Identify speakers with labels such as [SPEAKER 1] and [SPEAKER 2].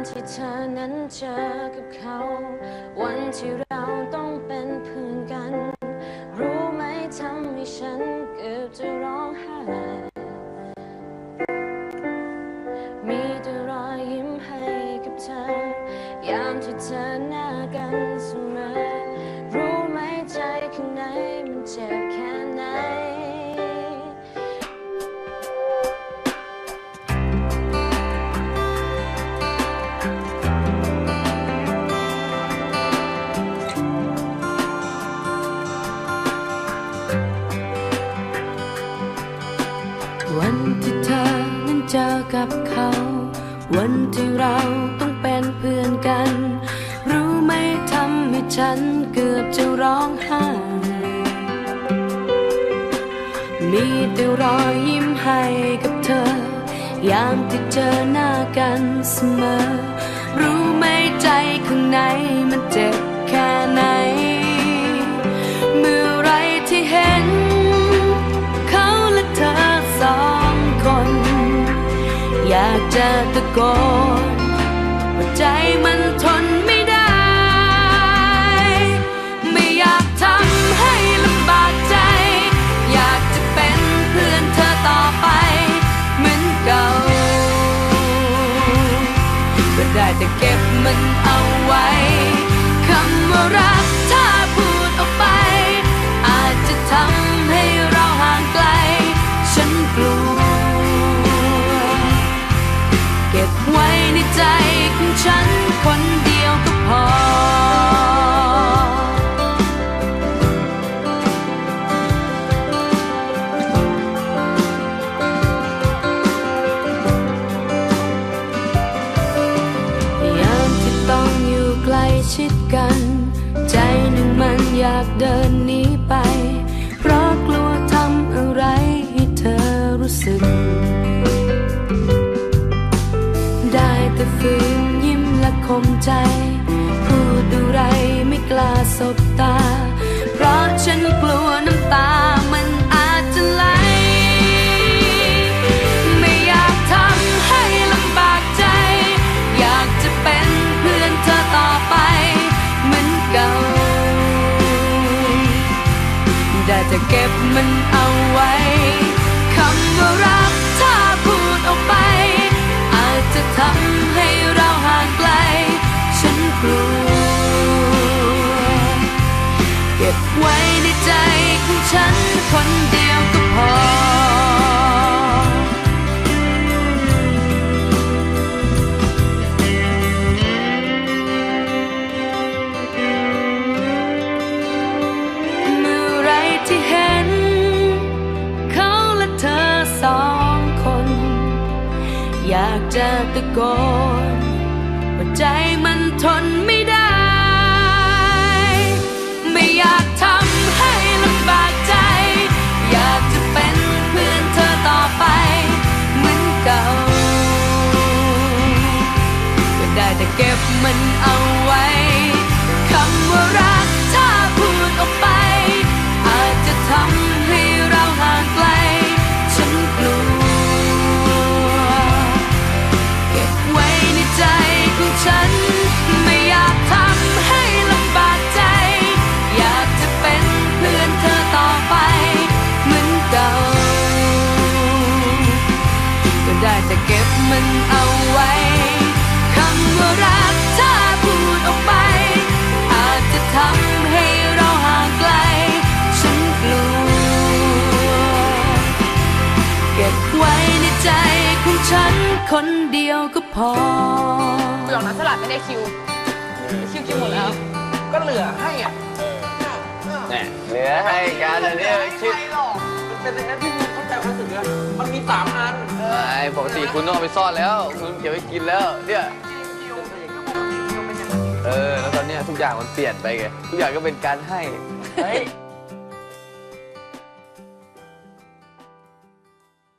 [SPEAKER 1] วันที่เจอกับเขา วันที่เราต้องเป็นเพื่อนกัน รู้ไหมทำให้ฉันเกือบจะร้องไห้ มีแต่รอยยิ้มให้กับเธอ ยามที่เธอหน้ากันเสมอ กับเขา วันที่เราต้องเป็นเพื่อนกัน รู้ไหมทำให้ฉันเกือบจะร้องไห้ มีแต่รอยยิ้มให้กับเธอ ยามที่เจอหน้ากันเสมอ รู้ไหมใจข้างในมัน อยากจะตะโกนว่าใจมันทนไม่ได้ ไม่อยากทำให้ลำบากใจ อยากจะเป็นเพื่อนเธอต่อไป เหมือนเก่าก็ได้แต่เก็บมันเอาไว้คำว่ารักถ้าพูากเดินหนีไป เพราะกลัวทำอะไรให้เธอรู้สึก ได้แต่ฝืนยิ้มและข่มใจ พูดอะไรไม่กล้าสบตา จะเก็บมันเอาไว้คำว่ารักเธอากจะตะโกนว่าใจมันทนไม่ได้ ไม่อยากทำให้ลำบากใจ อยากจะเป็นเพื่อนเธอต่อไป เหมือนเก่า ก็ได้แต่เก็บมันเอา ก็ได้แต่เก็บมันเอาไว้คำว่ารักถ้าพูดออกไป อาจจะทำให้เราห่างไกล ฉันกลัว เก็บไว้ในใจของฉันคนเดียวก็พอ
[SPEAKER 2] หลอกน้ำสลัดไม่ได้คิว คิวกินหมดแล้ว
[SPEAKER 3] ก็เหลือให้อะ
[SPEAKER 4] เนี่ยเหลือให้กันอันนี้คิด
[SPEAKER 3] ไม่หรอกมันเป็นอย่างนั้นที่ คุณเข้าใจความรู้สึกนะมันมีสามอัน
[SPEAKER 4] ไอ้ปกติคุณต้องเอาไปซ่อนแล้ว คุณเก็บไว้กินแล้วเนี่ยเออแล้วตอนเนี้ยทุกอย่างมันเปลี่ยนไปไงทุกอย่างก็เป็นการให้
[SPEAKER 3] เฮ้ย